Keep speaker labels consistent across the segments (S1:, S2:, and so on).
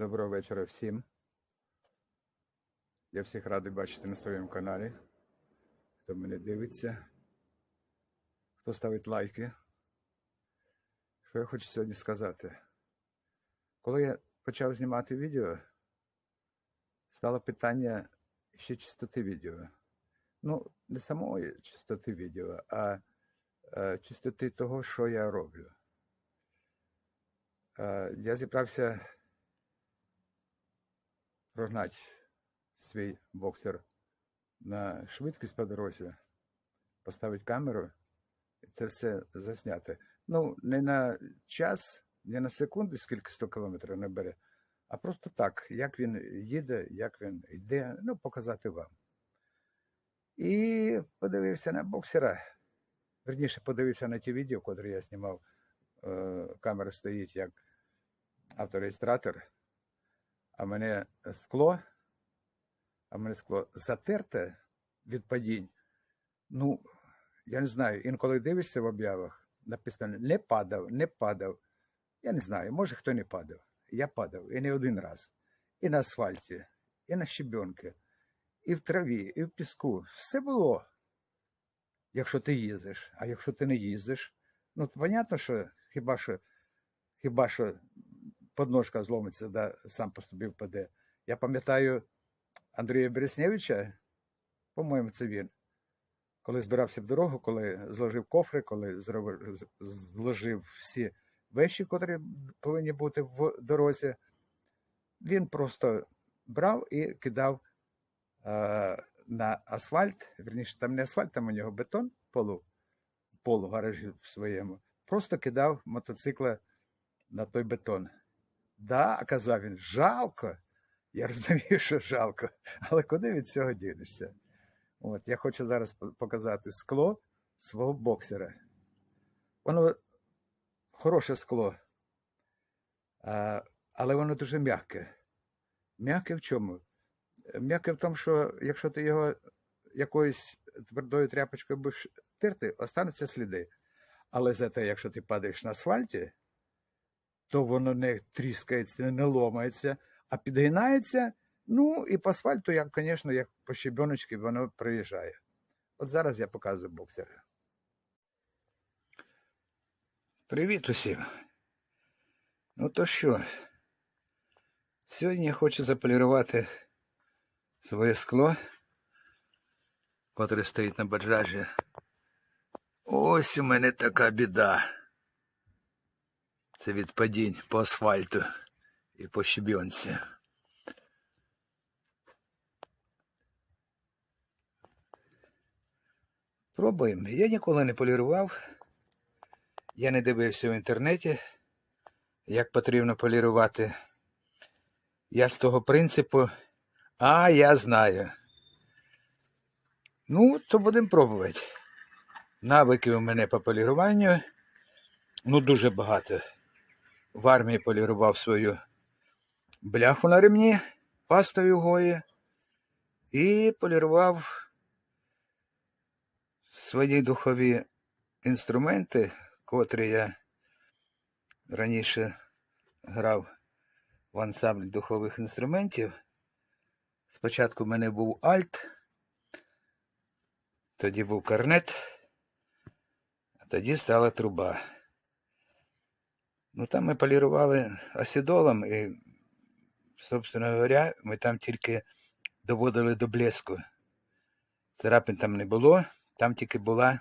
S1: Доброго вечора всім. Я всіх радий бачити на своєму каналі. Хто мене дивиться, хто ставить лайки. Що я хочу сьогодні сказати? Коли я почав знімати відео, стало питання ще чистоти відео. Ну, не самої чистоти відео, а е, чистоти того, що я роблю. Е, я зібрався прогнати свій боксер на швидкість по дорозі, поставити камеру і це все засняти. Ну, не на час, не на секунду, скільки 100 кілометрів не бере, а просто так, як він їде, як він йде, ну, показати вам. І подивився на боксера. Верніше, подивився на ті відео, котрі я знімав. Е, Камера стоїть як автореєстратор, а мене скло, а мене скло затерте від падінь. Ну, я не знаю, інколи дивишся в об'явах, написано не падав, не падав. Я не знаю, може хто не падав. Я падав і не один раз. І на асфальті, і на щебенки, і в траві, і в піску. Все було. Якщо ти їздиш, а якщо ти не їздиш, ну, то понятно, що хіба що, хіба що подножка зломиться, да сам по собі впаде. Я пам'ятаю Андрія Бересневича, по-моєму, це він, коли збирався в дорогу, коли зложив кофри, коли зложив всі вещі, котрі повинні бути в дорозі, він просто брав і кидав е, на асфальт, верніше, там не асфальт, там у нього бетон полу, полу гаражі в своєму, просто кидав мотоцикла на той бетон. Да, казав він, жалко. Я розумію, що жалко, але куди від цього дінешся? От, я хочу зараз показати скло свого боксера. Воно хороше скло, а, але воно дуже м'яке. М'яке в чому? М'яке в тому, що якщо ти його якоюсь твердою тряпочкою будеш терти, остануться сліди. Але зате, якщо ти падаєш на асфальті, то воно не тріскається, не ломається, а підгинається. Ну і по асфальту, як, звісно, як по щебеночці, воно приїжджає. От зараз я показую боксера. Привіт усім. Ну то що? Сьогодні я хочу заполірувати своє скло, котре стоїть на баджажі. Ось у мене така біда. Це від падінь по асфальту і по щебінці. Пробуємо. Я ніколи не полірував. Я не дивився в інтернеті, як потрібно полірувати. Я з того принципу, а я знаю. Ну, то будемо пробувати. Навики у мене по поліруванню. Ну, дуже багато. В армії полірував свою бляху на ремні пастою гої і полірував свої духові інструменти, котрі я раніше грав в ансамблі духових інструментів. Спочатку в мене був альт, тоді був корнет, а тоді стала труба. Ну там ми полірували осідолом і, собственно говоря, ми там тільки доводили до блеску. Царапин там не було, там тільки була,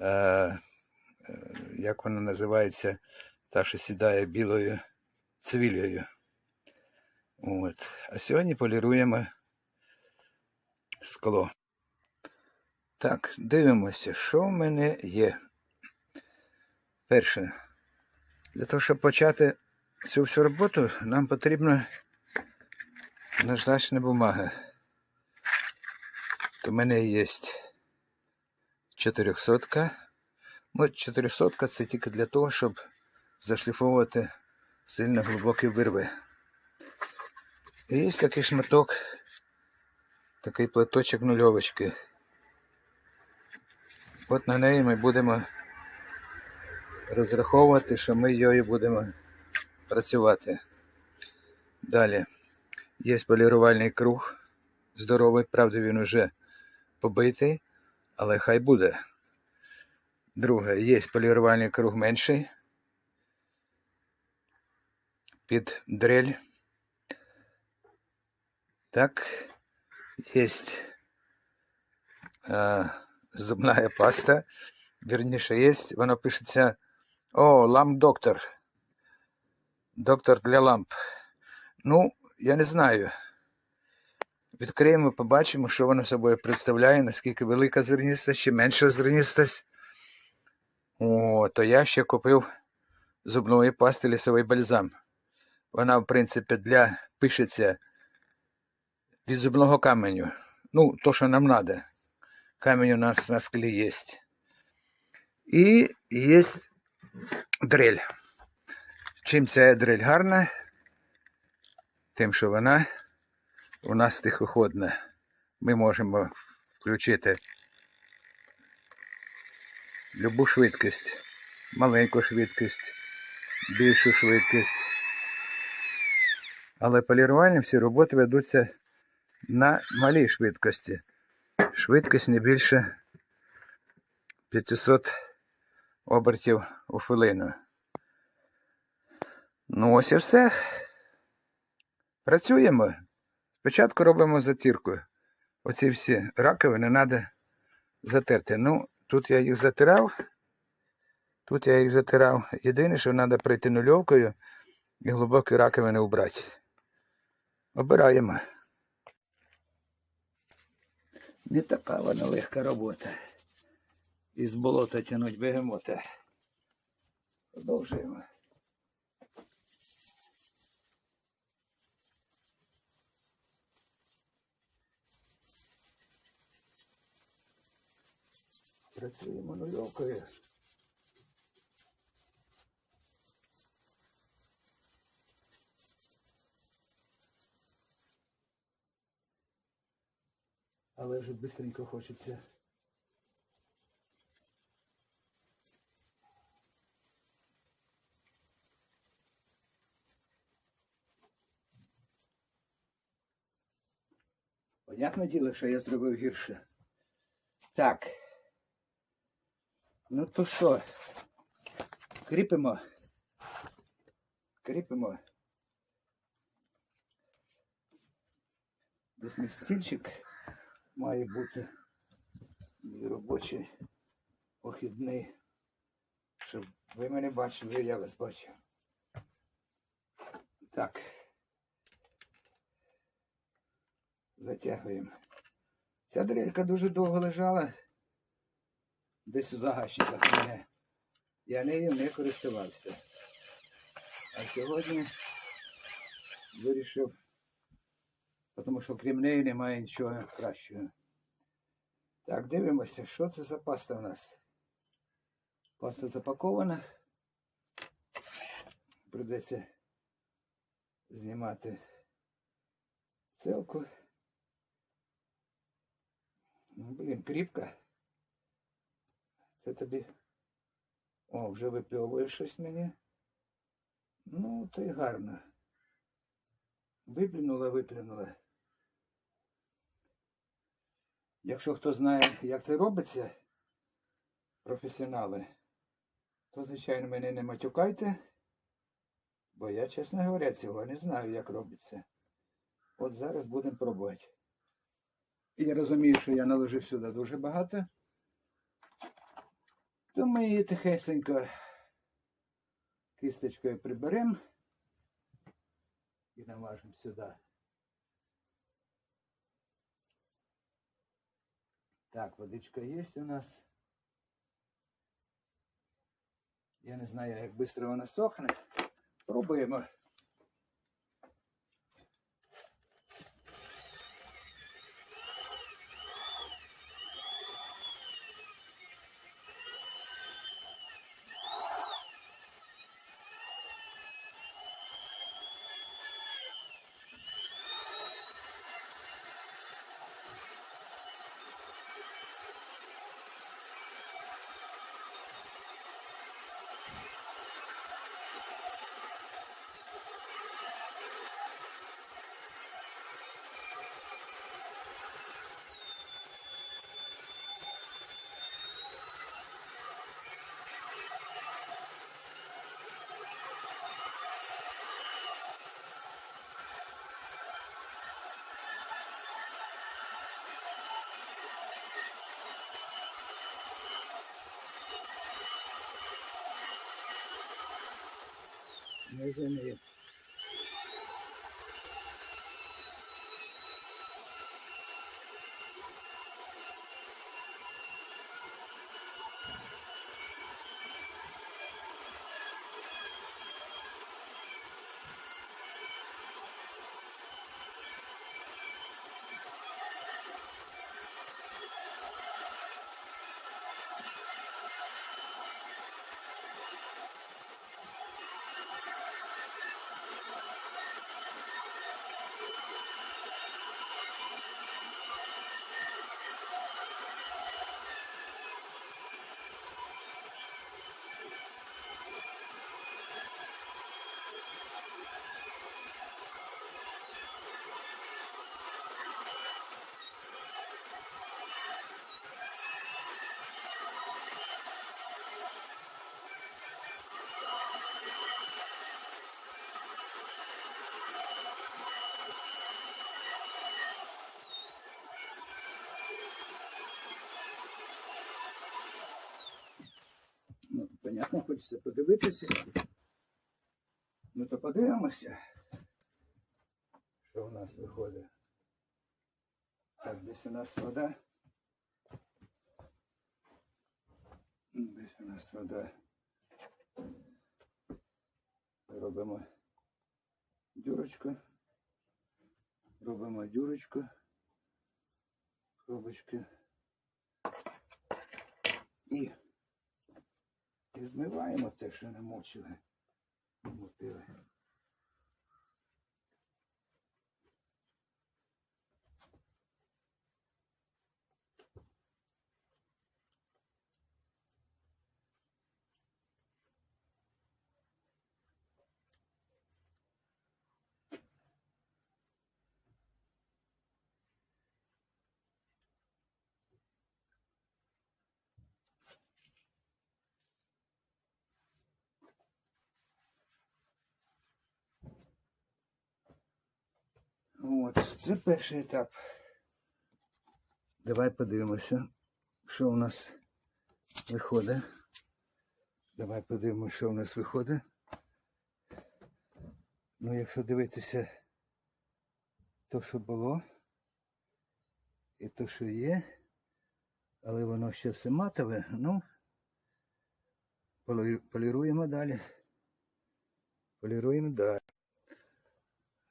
S1: е, е, як вона називається, та, що сідає білою цвілею. От. А сьогодні поліруємо скло. Так, дивимося, що в мене є. Перше. Для того, щоб почати цю всю роботу, нам потрібна наждачна бумага. В мене є 400. Ну, 400 це тільки для того, щоб зашліфовувати сильно глибокі вирви. І є такий шматок, такий платочок нульовочки. От на неї ми будемо розраховувати, що ми її будемо працювати. Далі. Є полірувальний круг. Здоровий, правда, він уже побитий, але хай буде. Друге, є полірувальний круг менший. Під дрель. Так. Є е, зубна паста. Вірніше, є. Воно пишеться. О, ламп доктор. Доктор для ламп. Ну, я не знаю. Відкриємо, побачимо, що воно собою представляє, наскільки велика зерністость чи менша зерністость. О, то я ще купив зубної пасти лісовий бальзам. Вона, в принципі, для пишеться від зубного каменю. Ну, то, що нам треба. Камінь у нас на склі є. І є дрель. Чим ця дрель гарна? Тим, що вона у нас тихоходна. Ми можемо включити любу швидкість, маленьку швидкість, більшу швидкість. Але полірувальні всі роботи ведуться на малій швидкості. Швидкість не більше 500 обертів у хвилину. Ну ось і все. Працюємо. Спочатку робимо затірку. Оці всі раковини треба затерти. Ну, тут я їх затирав. Тут я їх затирав. Єдине, що треба пройти нульовкою і глибокі раковини убрати. Обираємо. Не така вона легка робота. Із болота тянуть бегемота. Продовжуємо. Працюємо нульовкою. Але вже швидко хочеться. Понятне діло, що я зробив гірше. Так. Ну то що? Кріпимо. Кріпимо. Десь мій стільчик має бути мій робочий похідний. Щоб ви мене бачили, я вас бачив. Так. Затягуємо. Ця дрелька дуже довго лежала десь у загашниках. Я нею не користувався. А сьогодні вирішив, тому що крім неї немає нічого кращого. Так, дивимося, що це за паста в нас. Паста запакована. Придеться знімати целку. Ну, блін, кріпка. Це тобі. О, вже випльовує щось мені. Ну, то й гарно. Виплюнула, виплюнула. Якщо хто знає, як це робиться, професіонали, то, звичайно, мене не матюкайте, бо я, чесно говоря, цього не знаю, як робиться. От зараз будемо пробувати. Я розумію, що я наложив сюди дуже багато. То ми її тихесенько кисточкою приберемо і намажемо сюди. Так, водичка є у нас. Я не знаю, як швидко вона сохне. Пробуємо. Знизу Ну, понятно, хочеться подивитися. Ну то подивимося, що в нас виходить. Так, десь у нас вода. Десь у нас вода. Робимо дюрочку. Робимо дюрочку. Хлопочки. І і змиваємо те, що намочили, намутили. От, це перший етап. Давай подивимося, що у нас виходить. Давай подивимося, що у нас виходить. Ну, якщо дивитися то, що було, і то, що є, але воно ще все матове, ну, поліруємо далі. Поліруємо далі.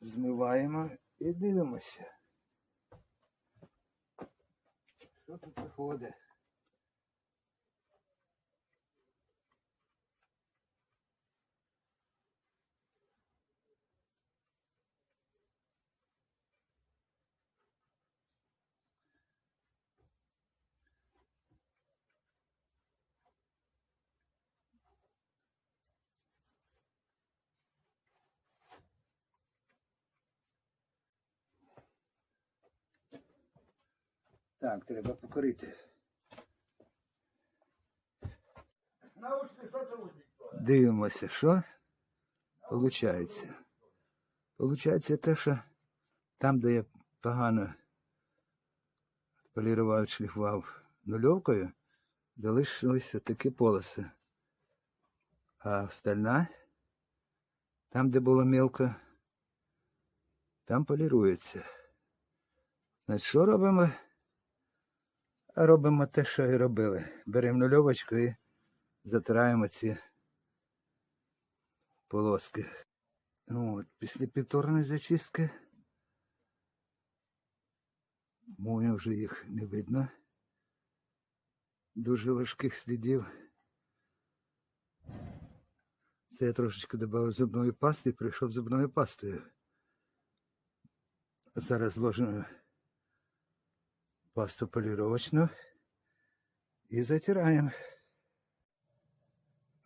S1: Змиваємо і дивимося. Що тут виходить? Так, треба покорити. Дивимося, що виходить. Получається те, що там, де я погано полірував, шліфував нульовкою, залишилися такі полоси. А остальна, там, де було мілко, там полірується. Значить, що робимо? Робимо те, що і робили. Беремо нульовочку і затираємо ці полоски. Ну, от, після півторної зачистки. Мою вже їх не видно. Дуже важких слідів. Це я трошечки додав зубної пасти і прийшов зубною пастою. Зараз зложено пасту поліровочну і затираємо.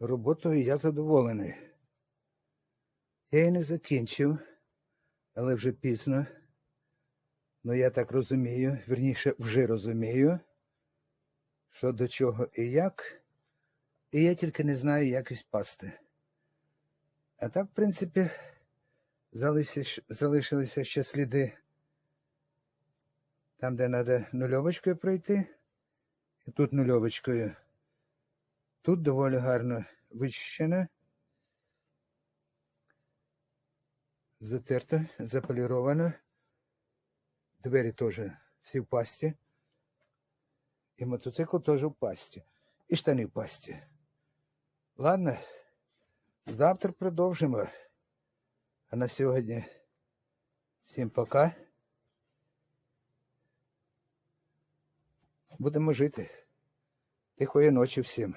S1: Роботою я задоволений. Я її не закінчив, але вже пізно. Ну я так розумію, верніше вже розумію, що до чого і як. І я тільки не знаю якість пасти. А так, в принципі, залишилися ще сліди там, де треба нульовочкою пройти. І тут нульовочкою. Тут доволі гарно вичищено. затерто, заполіровано. Двері теж всі в пасті. І мотоцикл теж в пасті. І штани в пасті. Ладно, завтра продовжимо. А на сьогодні всім пока. Будемо жити. Тихої ночі всім.